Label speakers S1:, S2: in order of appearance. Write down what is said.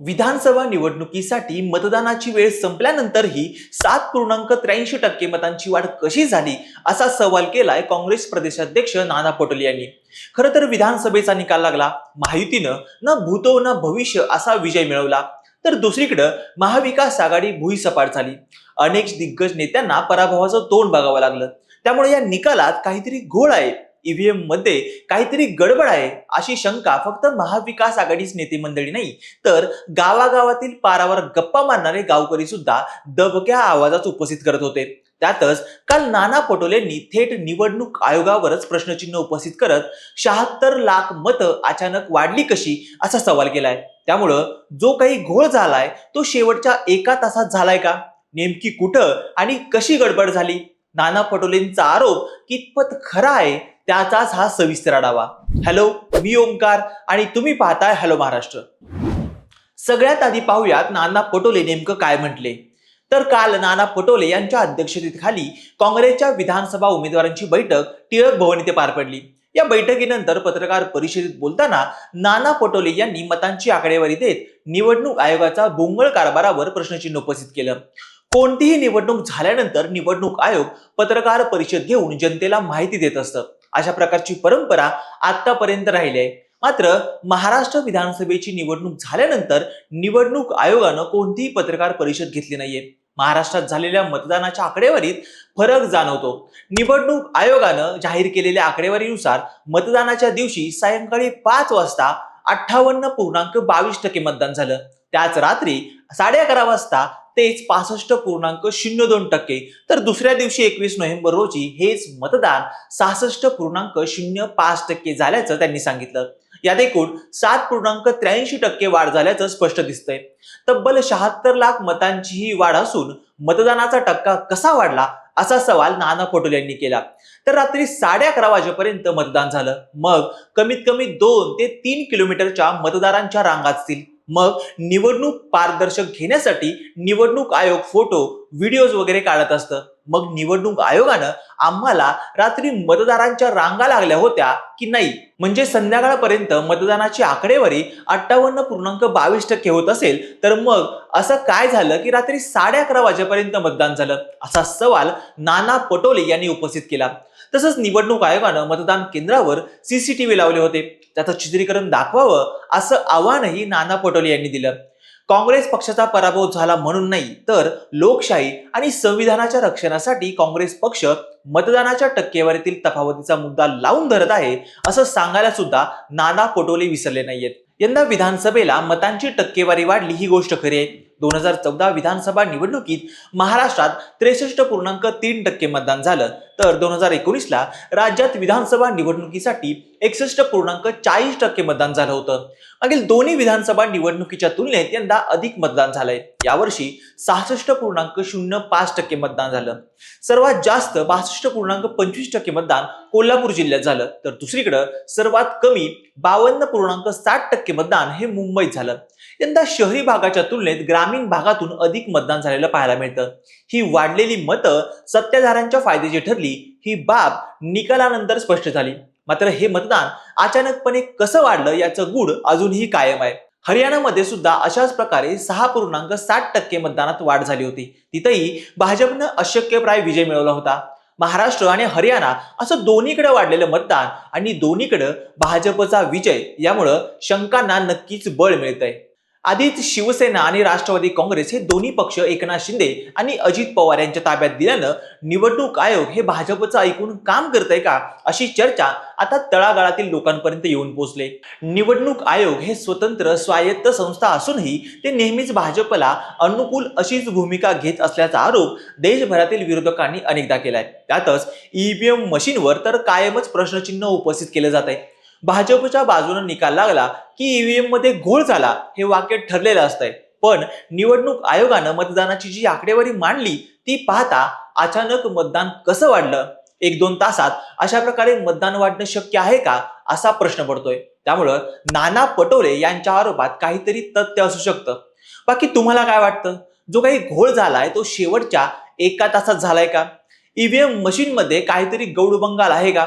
S1: विधानसभा निवडणुकीसाठी मतदानाची वेळ संपल्यानंतरही सात पूर्णांक त्र्याऐंशी टक्के मतांची वाढ कशी झाली असा सवाल केलाय काँग्रेस प्रदेशाध्यक्ष नाना पटोले यांनी. खरं तर विधानसभेचा निकाल लागला महायुतीनं ना भूतो न भविष्य असा विजय मिळवला. तर दुसरीकडं महाविकास आघाडी भुईसपाट झाली. अनेक दिग्गज नेत्यांना पराभवाचं तोंड बघावं लागलं. त्यामुळे या निकालात काहीतरी घोळ आहे. ईव्हीएममध्ये काहीतरी गडबड आहे अशी शंका फक्त महाविकास आघाडीच नेते मंडळी नाही तर गावागावातील पारावर गप्पा मारणारे गावकरी सुद्धा दबक्या आवाजात उपस्थित करत होते. त्यातच काल नाना पटोलेंनी थेट निवडणूक आयोगावरच प्रश्नचिन्ह उपस्थित करत शहात्तर लाख मतं अचानक वाढली कशी असा सवाल केलाय. त्यामुळं जो काही घोळ झालाय तो शेवटच्या एका तासात झालाय का? नेमकी कुठं आणि कशी गडबड झाली? नाना पटोलेंचा आरोप कितपत खरा आहे त्याचाच हा सविस्तर आढावा. हॅलो मी ओंकार आणि तुम्ही पाहताय हॅलो महाराष्ट्र. सगळ्यात आधी पाहूयात नाना पटोले नेमकं काय म्हटले. तर काल नाना पटोले यांच्या अध्यक्षतेखाली काँग्रेसच्या विधानसभा उमेदवारांची बैठक टिळक भवन इथे पार पडली. या बैठकीनंतर पत्रकार परिषदेत बोलताना नाना पटोले यांनी मतांची आकडेवारी देत निवडणूक आयोगाचा बोंगळ कारभारावर प्रश्नचिन्ह उपस्थित केलं. कोणतीही निवडणूक झाल्यानंतर निवडणूक आयोग पत्रकार परिषद घेऊन जनतेला माहिती देत असतं. अशा प्रकारची परंपरा आतापर्यंत राहिली आहे. मात्र महाराष्ट्र विधानसभेची निवडणूक झाल्यानंतर निवडणूक आयोगानं कोणतीही पत्रकार परिषद घेतली नाहीये. महाराष्ट्रात झालेल्या मतदानाच्या आकडेवारीत फरक जाणवतो. निवडणूक आयोगानं जाहीर केलेल्या आकडेवारीनुसार मतदानाच्या दिवशी सायंकाळी पाच वाजता अठ्ठावन्न पूर्णांक बावीस टक्के मतदान झालं. त्याच रात्री साडे अकरा वाजता तेच पासष्ट पूर्णांक शून्य दोन टक्के. तर दुसऱ्या दिवशी एकवीस नोव्हेंबर रोजी हेच मतदान सहासष्ट पूर्णांक शून्य पाच टक्के झाल्याचं त्यांनी सांगितलं. यात एकूण सात पूर्णांक त्र्याऐंशी टक्के वाढ झाल्याचं स्पष्ट दिसतंय. तब्बल शहात्तर लाख मतांची ही वाढ असून मतदानाचा टक्का कसा वाढला असा सवाल नाना पटोले यांनी केला. तर रात्री साडे अकरा वाजेपर्यंत मतदान झालं. मग कमीत कमी दोन ते तीन किलोमीटरच्या मतदारांच्या रांगा असतील. मग निवडणूक पारदर्शक घेण्यासाठी निवडणूक आयोग फोटो व्हिडिओज वगैरे काढत असतं. मग निवडणूक आयोगानं आम्हाला रात्री मतदारांच्या रांगा लागल्या होत्या की नाही? म्हणजे संध्याकाळपर्यंत मतदानाची आकडेवारी अठ्ठावन्न पूर्णांक बावीस टक्के होत असेल तर मग असं काय झालं की रात्री साडे अकरा वाजेपर्यंत मतदान झालं? असा सवाल नाना पटोले यांनी उपस्थित केला. तसंच निवडणूक आयोगानं मतदान केंद्रावर सीसीटीव्ही लावले होते. त्याचं चित्रीकरण दाखवावं असं आव्हानही नाना पटोले यांनी दिलं. काँग्रेस पक्षाचा पराभव झाला म्हणून नाही तर लोकशाही आणि संविधानाच्या रक्षणासाठी काँग्रेस पक्ष मतदानाच्या टक्केवारीतील तफावतीचा मुद्दा लावून धरत आहे असं सांगायला सुद्धा नाना पटोले विसरले नाहीयेत. यंदा विधानसभेला मतांची टक्केवारी वाढली ही गोष्ट खरी आहे. दोन हजार चौदा विधानसभा निवडणुकीत महाराष्ट्रात त्रेसष्ट पूर्णांक तीन टक्के मतदान झालं. तर दोन हजार एकोणीसला राज्यात विधानसभा निवडणुकीसाठी एकसष्ट पूर्णांक चाळीस टक्के मतदान झालं होतं. मागील दोन्ही विधानसभा निवडणुकीच्या तुलनेत यंदा अधिक मतदान झालंय. यावर्षी सहासष्ट पूर्णांक शून्य पाच टक्के मतदान झालं. सर्वात जास्त बासष्ट पूर्णांक पंचवीस टक्के मतदान कोल्हापूर जिल्ह्यात झालं. तर दुसरीकडं सर्वात कमी बावन्न पूर्णांक साठ टक्के मतदान हे मुंबईत झालं. यंदा शहरी भागाच्या तुलनेत ग्रामीण भागातून अधिक मतदान झालेलं पाहायला मिळतं. ही वाढलेली मतं सत्ताधाऱ्यांच्या फायद्याची ठरली ही बाब निकालानंतर स्पष्ट झाली. मात्र हे मतदान अचानकपणे कसं वाढलं याचं गूढ अजूनही कायम आहे. हरियाणामध्ये सुद्धा अशाच प्रकारे सहा पूर्णांक साठ टक्के मतदानात वाढ झाली होती. तिथंही भाजपनं अशक्यप्राय विजय मिळवला होता. महाराष्ट्र आणि हरियाणा असं दोन्हीकडे वाढलेलं मतदान आणि दोन्हीकडे भाजपचा विजय यामुळं शंकांना नक्कीच बळ मिळतंय. आधीच शिवसेना आणि राष्ट्रवादी काँग्रेस हे दोन्ही पक्ष एकनाथ शिंदे आणि अजित पवार यांच्या ताब्यात दिल्यानं निवडणूक आयोग हे भाजपचं ऐकून काम करतंय का अशी चर्चा आता तळागाळातील लोकांपर्यंत येऊन पोहोचले. निवडणूक आयोग हे स्वतंत्र स्वायत्त संस्था असूनही ते नेहमीच भाजपला अनुकूल अशीच भूमिका घेत असल्याचा आरोप देशभरातील विरोधकांनी अनेकदा केलाय. त्यातच ईव्हीएम मशीनवर तर कायमच प्रश्नचिन्ह उपस्थित केलं जात आहे भाजपच्या बाजूने निकाल लागला की ईव्हीएममध्ये घोळ झाला हे वाक्य ठरलेलं असतंय. पण निवडणूक आयोगानं मतदानाची जी आकडेवारी मांडली ती पाहता अचानक मतदान कसं वाढलं? एक दोन तासात अशा प्रकारे मतदान वाढणं शक्य आहे का? असा प्रश्न पडतोय. त्यामुळं नाना पटोले यांच्या आरोपात काहीतरी तथ्य असू शकतं. बाकी तुम्हाला काय वाटतं? जो काही घोळ झालाय तो शेवटच्या एका तासात झालाय का? ईव्हीएम मशीनमध्ये काहीतरी गौडबंगाल आहे का?